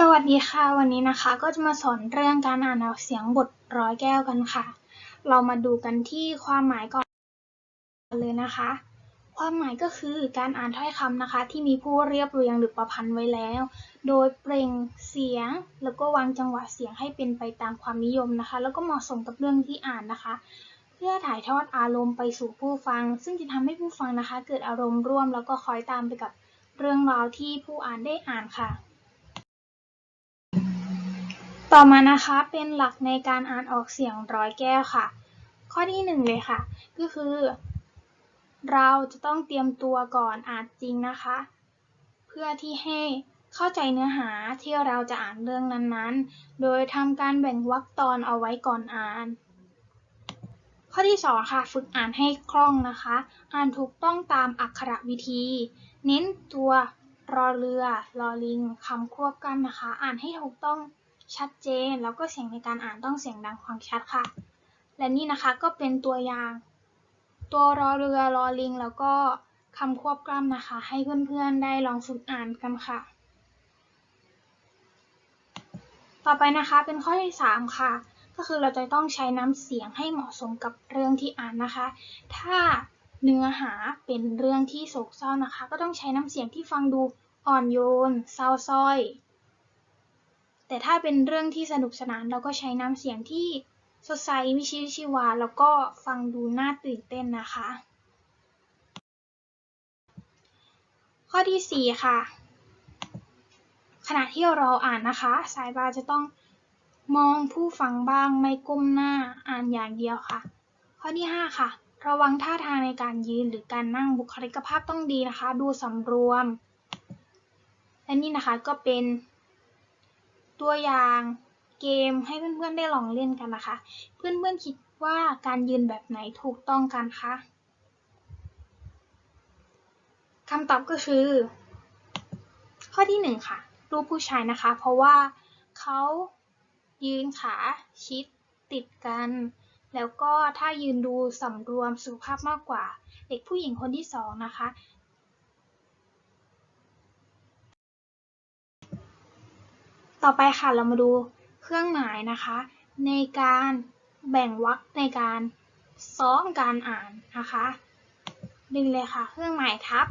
สวัสดีค่ะ วันนี้นะคะก็จะมาสอนเรื่องการอ่านออกเสียงบทร้อยแก้วกันค่ะ เรามาดูกันที่ความหมายก่อนเลยนะคะ ความหมายก็คือการอ่านถ้อยคำนะคะ ที่มีผู้เรียบเรียงหรือประพันธ์ไว้แล้ว โดยเปล่งเสียง แล้วก็วางจังหวะเสียงให้เป็นไปตามความนิยมนะคะ แล้วก็เหมาะสมกับเรื่องที่อ่านนะคะ เพื่อถ่ายทอดอารมณ์ไปสู่ผู้ฟัง ซึ่งจะทำให้ผู้ฟังนะคะ เกิดอารมณ์ร่วม แล้วก็คอยตามไปกับเรื่องราวที่ผู้อ่านได้อ่านค่ะ ต่อมานะคะเป็นหลักในการอ่านออกเสียงร้อยแก้วค่ะ ข้อที่หนึ่งเลยค่ะ ก็คือ เราจะต้องเตรียมตัวก่อนอ่านจริงนะคะ เพื่อที่ให้เข้าใจเนื้อหาที่เราจะอ่านเรื่องนั้นๆ โดยทำการแบ่งวรรคตอนเอาไว้ก่อนอ่าน ข้อที่สองค่ะ ฝึกอ่านให้คล่องนะคะ อ่านถูกต้องตามอักขระวิธี เน้นตัวรอเรือรอลิงคำควบกล้ำนะคะ อ่านให้ถูกต้อง ชัดเจน แล้วก็เสียงในการอ่านต้องเสียงดังฟังชัดค่ะ และนี่นะคะก็เป็นตัวอย่าง ตัวรอเรือรอลิง แล้วก็คำควบกล้ำนะคะ ให้เพื่อนๆได้ลองฝึกอ่านกันค่ะ ต่อไปนะคะเป็นข้อที่ 3 ค่ะ ก็คือเราจะต้องใช้น้ำเสียงให้เหมาะสมกับเรื่องที่อ่านนะคะ ถ้าเนื้อหาเป็นเรื่องที่โศกเศร้านะคะ ก็ต้องใช้น้ำเสียงที่ฟังดูอ่อนโยนเศร้าส้อย แต่ถ้าเป็นเรื่องที่สนุกสนานเราก็ใช้น้ำเสียงที่สดใสมีชีวิตชีวา แล้วก็ฟังดูน่าตื่นเต้นนะคะ ข้อที่ 4 ค่ะ ขณะที่เราอ่านนะคะ สายตาจะต้องมองผู้ฟังบ้างไม่ก้มหน้าอ่านอย่างเดียวค่ะ ข้อที่ 5 ค่ะ ระวังท่าทางในการยืนหรือการนั่งบุคลิกภาพต้องดีนะคะ ดูสำรวม และนี่นะคะก็เป็น ตัวอย่างเกมให้เพื่อนๆได้ลองเล่นกันนะคะ เพื่อนๆคิดว่าการยืนแบบไหนถูกต้องกันคะคำตอบก็คือ ข้อที่หนึ่งค่ะ รูปผู้ชายนะคะ เพราะว่าเขายืนขาชิดติดกัน แล้วก็ถ้ายืนดูสำรวมสุภาพมากกว่า เด็กผู้หญิงคนที่สองนะคะ ต่อไปค่ะเรามาดูเครื่องหมายนะคะ ในการแบ่งวรรคในการซ้อมการอ่านนะคะดึงเลยค่ะ เครื่องหมายทับ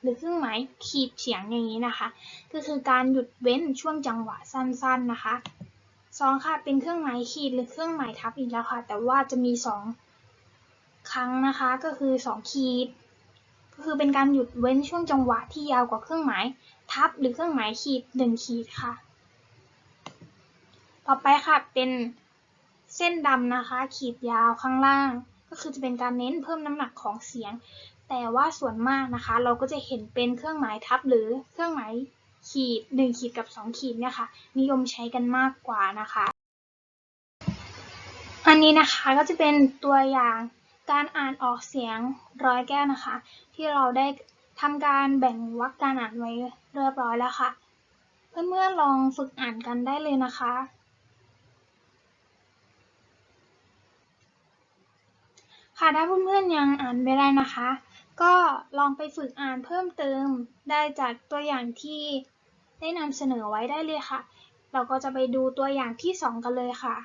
หรือเครื่องหมายขีดเฉียงอย่างนี้นะคะ ก็คือการหยุดเว้นช่วงจังหวะสั้น ๆนะคะสองค่ะเป็นเครื่องหมายขีดหรือเครื่องหมายทับอีกแล้วค่ะ แต่ว่าจะมีสองครั้งนะคะ ก็คือสองขีด ก็คือเป็นการหยุดเว้นช่วงจังหวะที่ยาวกว่าเครื่องหมายทับหรือเครื่องหมายขีดหนึ่งขีดค่ะ ต่อไปค่ะเป็นเส้นดำนะคะ ขีดยาวข้างล่าง ก็คือจะเป็นการเน้นเพิ่มน้ำหนักของเสียง แต่ว่าส่วนมากนะคะ เราก็จะเห็นเป็นเครื่องหมายทับหรือเครื่องหมายขีดหนึ่งขีดกับสองขีดเนี่ยค่ะ นิยมใช้กันมากกว่านะคะ อันนี้นะคะก็จะเป็นตัวอย่างการอ่านออกเสียงร้อยแก้วนะคะ ที่เราได้ทำการแบ่งวรรคการอ่านไว้เรียบร้อยแล้วค่ะ เพื่อนๆลองฝึกอ่านกันได้เลยนะคะ ค่ะถ้าเพื่อนๆยังอ่านไม่ได้นะคะ ก็ลองไปฝึกอ่านเพิ่มเติมได้จากตัวอย่างที่ได้นำเสนอไว้ได้เลยค่ะ เราก็จะไปดูตัวอย่างที่ 2 กันเลยค่ะ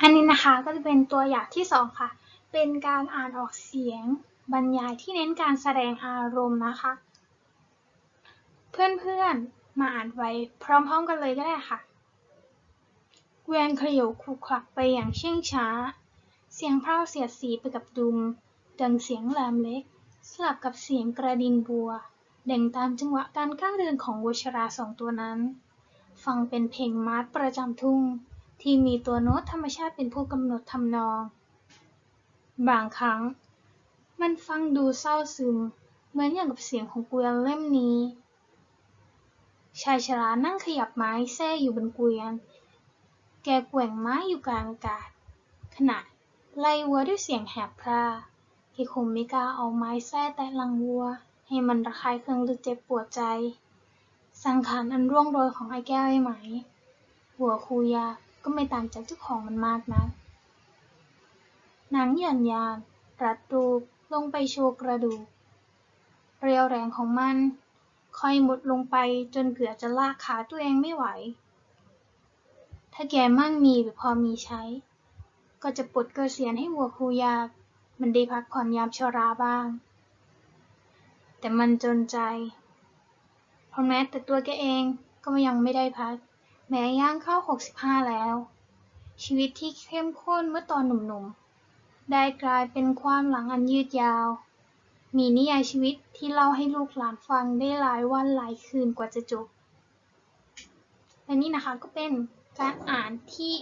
อันนี้นะคะก็จะเป็นตัวอย่างที่ 2 ค่ะ เป็นการอ่านออกเสียงบรรยายที่เน้นการแสดงอารมณ์นะคะ เพื่อนๆมาอ่านไว้พร้อมๆกันเลยก็ได้ค่ะเวียนขยโยขูกคลักไปอย่างเชื่องช้า เสียงเพราเสียดสีไปกับดุม ดังเสียงแหลมเล็ก สลับกับเสียงกระดิ่งบัว เด่งตามจังหวะการก้าวเดินของวัชราสองตัวนั้น ฟังเป็นเพลงมาร์ชประจำทุ่ง ที่มีตัวโน้ตธรรมชาติเป็นผู้กำหนดทำนอง บางครั้ง มันฟังดูเศร้าซึม เหมือนอย่างกับเสียงของเกวียนเล่มนี้ ชายชรานั่งขยับไม้แท้อยู่บนเกวียน แกแกว่งไม้อยู่กลางอากาศขณะ ไล่วัวด้วยเสียงแหบพร่าที่คงไม่กาเอาไม้แท้แตะหลังวัว ให้มันระคายเคืองหรือเจ็บปวดใจ สังขารอันร่วงโรยของไอ้แก้วไอ้ไหม หัวคูยาก็ไม่ต่างจากเจ้าของมันมากนะักหนังหย่อนยานรัดรูปลงไปโชว์กระดูก เรียวแรงของมัน ค่อยหมดลงไปจนเกือบจะลากขาตัวเองไม่ไหว ถ้าแกมั่งมีหรือพอมีใช้ ก็จะปลดเกษียณให้วัวครูยาก มันได้พักผ่อนยามชราบ้าง แต่มันจนใจ เพราะแม้แต่ตัวแกเองก็ยังไม่ได้พัก แม้ย่างเข้า 65 แล้ว ชีวิตที่เข้มข้นเมื่อตอนหนุ่มๆ ได้กลายเป็นความหลังอันยืดยาว มีนิยายชีวิตที่เล่าให้ลูกหลานฟังได้หลายวันหลายคืนกว่าจะจบและนี่นะคะก็เป็น การอ่านที่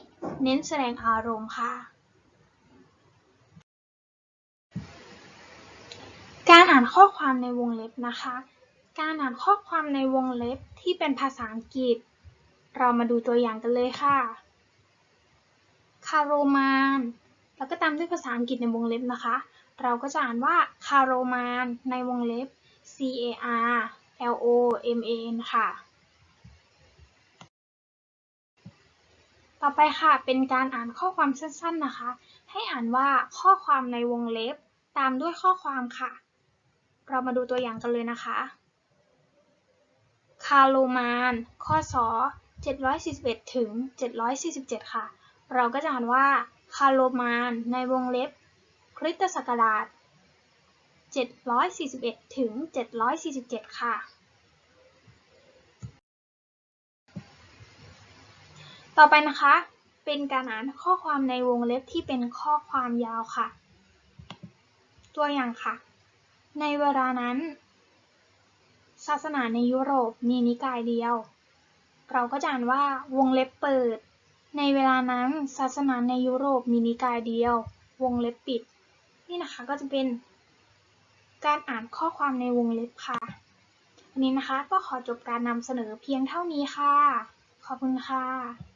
เน้นแสดงอารมณ์ค่ะ การอ่านข้อความในวงเล็บนะคะ การอ่านข้อความในวงเล็บที่เป็นภาษาอังกฤษ เรามาดูตัวอย่างกันเลยค่ะคาโรมานแล้วก็ตามด้วยภาษาอังกฤษในวงเล็บนะคะ เราก็จะอ่านว่าคาโรมานในวงเล็บ C A R L O M A N ค่ะ ต่อไปค่ะ เป็นการอ่านข้อความสั้นๆนะคะ ให้อ่านว่าข้อความในวงเล็บ ตามด้วยข้อความค่ะ เรามาดูตัวอย่างกันเลยนะคะ คาโลมาน ข้อสอ741 ถึง 747 ค่ะ เราก็จะอ่านว่า คาโลมานในวงเล็บ คริสตศักราช741 ถึง 747 ค่ะ ต่อไปนะคะ เป็นการอ่านข้อความในวงเล็บที่เป็นข้อความยาวค่ะ ตัวอย่างค่ะ ในเวลานั้น ศาสนาในยุโรปมีนิกายเดียว เราก็จะอ่านว่าวงเล็บเปิด ในเวลานั้นศาสนาในยุโรปมีนิกายเดียว วงเล็บปิด นี่นะคะก็จะเป็นการอ่านข้อความในวงเล็บค่ะวันนี้นะคะก็ขอจบการนำเสนอเพียงเท่านี้ค่ะ ขอบคุณค่ะ